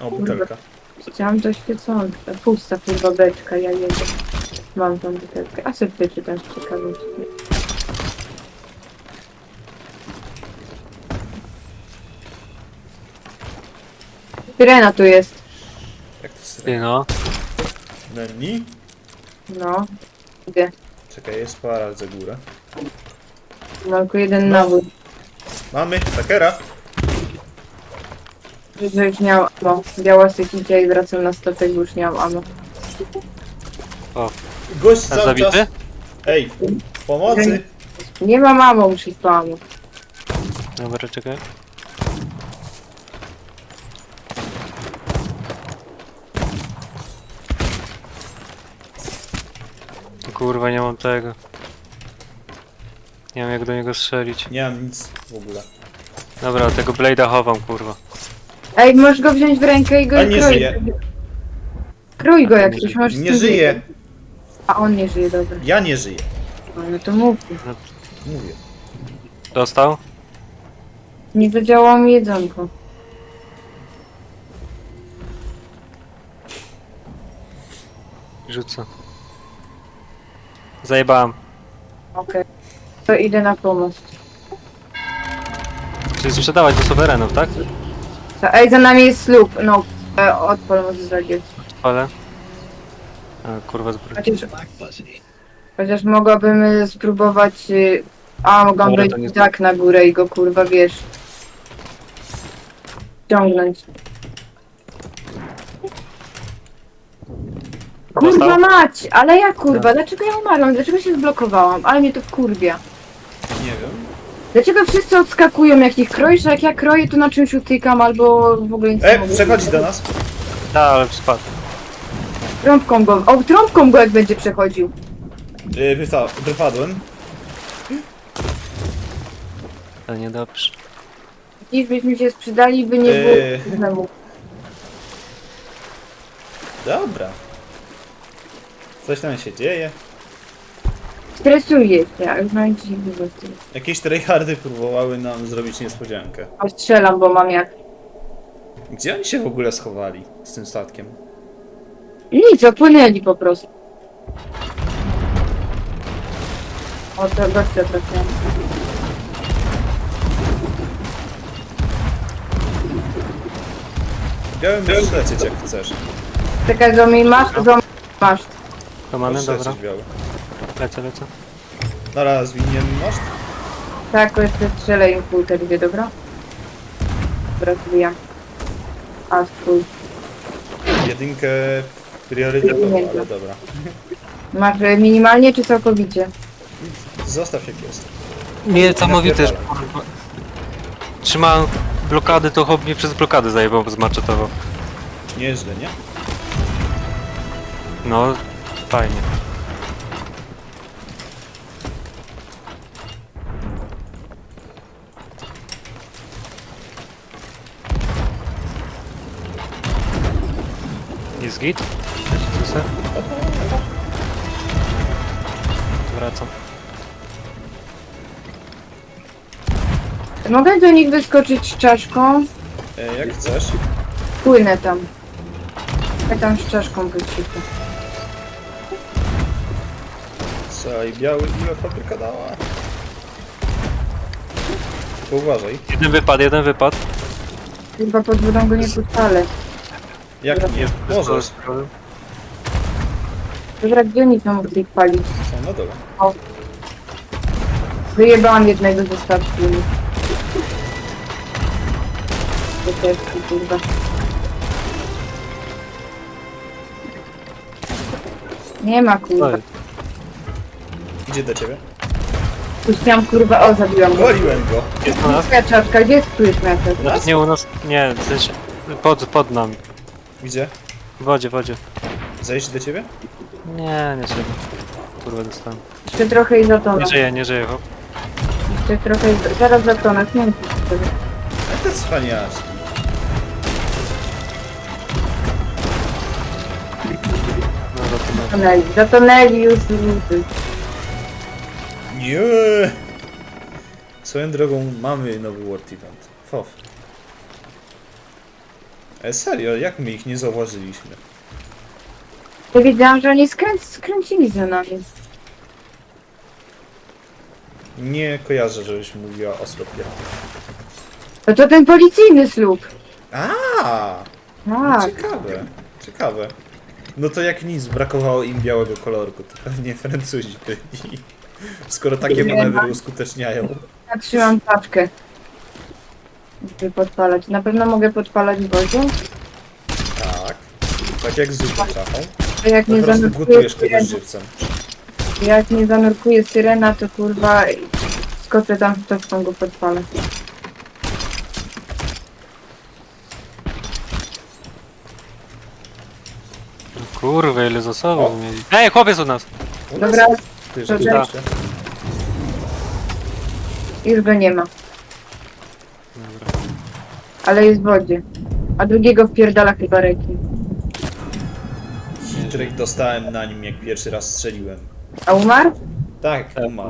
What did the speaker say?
O, butelka. Chciałam to świecące. Pusta kurwa beczka, ja jedę. Mam tą butelkę. A sobie przeczytam z ciekawości. Syrena tu jest. Jak to jest? Ty no. Neni? No. Gdzie? Czekaj, jest para za górę. Mam tylko jeden No. nawód. Mamy, takera. Że już nie mam ammo. Biała sykicia i wracam na statek, bo już nie mam ammo. O, Gość cały zabity? czas... Ej, pomocy! Nie mam ammo, muszę iść po ammo. Dobra, czekaj. Kurwa, nie mam tego. Nie wiem jak do niego strzelić. Nie mam nic w ogóle. Dobra, tego Blade'a chowam, kurwa. Ej, możesz go wziąć w rękę i go A nie krój. żyje. Krój go jak coś masz. z Nie tym żyje. A on nie żyje, dobra. Ja nie żyję. No to mów. Mówię. Dostał? Nie zadziałało mi jedzonko. Rzucę. Zajebałem. Okej. To idę na pomoc. Czyli sprzedawać do suwerenów, tak? To- Ej, za nami jest slub. No, e, odpal może zagieć. Ale. A, kurwa zbroja. Chociaż, chociaż mogłabym y, spróbować... A, mogłam Dobra, wejść to nie- tak na górę i go kurwa, wiesz... Ciągnąć. Kurwa Dostał? mać! Ale ja kurwa, dlaczego ja umarłam? Dlaczego się zblokowałam? Ale mnie to wkurwia. Nie wiem. Dlaczego wszyscy odskakują jak ich kroisz, a jak ja kroję to na czymś utykam albo w ogóle nic nie E, mogę przechodzi zrobić. do nas. Tak, ale spadł. Trąbką go, o trąbką go jak będzie przechodził. Wyta, wypadłem. To niedobrze. Dziś byśmy się sprzedali, by nie było Eee. problemu. Dobra. Coś tam się dzieje. Stresuję się, a już mam dzisiaj dużo stresu. Jakieś tryhardy próbowały nam zrobić niespodziankę. A strzelam, bo mam jak... Gdzie oni się w ogóle schowali z tym statkiem? Nic, opłynęli po prostu. O, to gościa trafiam. Białym możesz lecieć jak chcesz. Czekaj, zombie masz, zombie masz. Komany, Możesz dobra. lecieć biały. Lecę, lecę. Dobra, zwinien masz? Tak, jeszcze strzelę im pół te dwie, dobra? Dobra, zbijam. A, swój. Jedynkę priorytetową, Jedynkę. ale dobra. Masz e, minimalnie czy całkowicie? Zostaw jak jest. Niesamowite, że kurwa. Trzymałem blokady, to chłop mnie przez blokadę zajebał, zmaczetował. Nieźle, nie? No, fajnie. Jest git? Wracam. Mogę do nich wyskoczyć z czaszką? E, jak chcesz. Płynę tam. Ja tam z czaszką wyciszę. Co, i biały ile fabryka dała? Uważaj. Jeden wypad, jeden wypad. Chyba pod wodą go nie puszczale. Jak nie? Możesz. Dobra, gdzie oni są mogli ich palić? Są na dole. Wyjebałam jednego ze statku. To też, kurwa. Nie ma kurwa. Oj, Idzie do ciebie. Puściłam kurwa, o zabiłam go. Goliłem go. jest u nas? Moja czaszka, gdzie jest tu jest? Znaczy nie u nas, nie, w sensie pod, pod nami. Gdzie? W wodzie, w wodzie. Zejść do ciebie? Nie, nie trzeba. Kurwa dostałem. Jeszcze trochę i zatonę. Nie żyje, nie żyje, hop. Jeszcze trochę i zaraz zatonę. Nie wiem, co to jest. Jak to cwaniaczki. No to to Zatonęli, zatonęli już luzy. Nie. Swoją drogą mamy nowy World Event. FOF. E, serio, jak my ich nie zauważyliśmy? Ja wiedziałam, że oni skręc, skręcili za nami. Nie kojarzę, żebyś mówiła o slopie. No to ten policyjny słup. A, Tak. ciekawe, ciekawe. No to jak nic, brakowało im białego kolorku, to pewnie Francuzi byli. Skoro takie Nie manewry ma. uskuteczniają. Ja trzymam paczkę. Żeby podpalać. Na pewno mogę podpalać w wodzie. Tak. Tak jak z zupą czachą. To jak Po nie prostu zanurkuje gotujesz kogoś syrena, żywcem. jak nie zanurkuje syrena, to kurwa skoczę tam w to, go podpalę. Kurwa, ile zasobów O. mieli. Ej, chłopiec u nas! U nas? Dobra, Ty, to rzeczywiście. już go nie ma. Dobra. Ale jest w wodzie. A drugiego wpierdala chyba rekin. Drake dostałem na nim jak pierwszy raz strzeliłem. A umarł? Tak, umarł.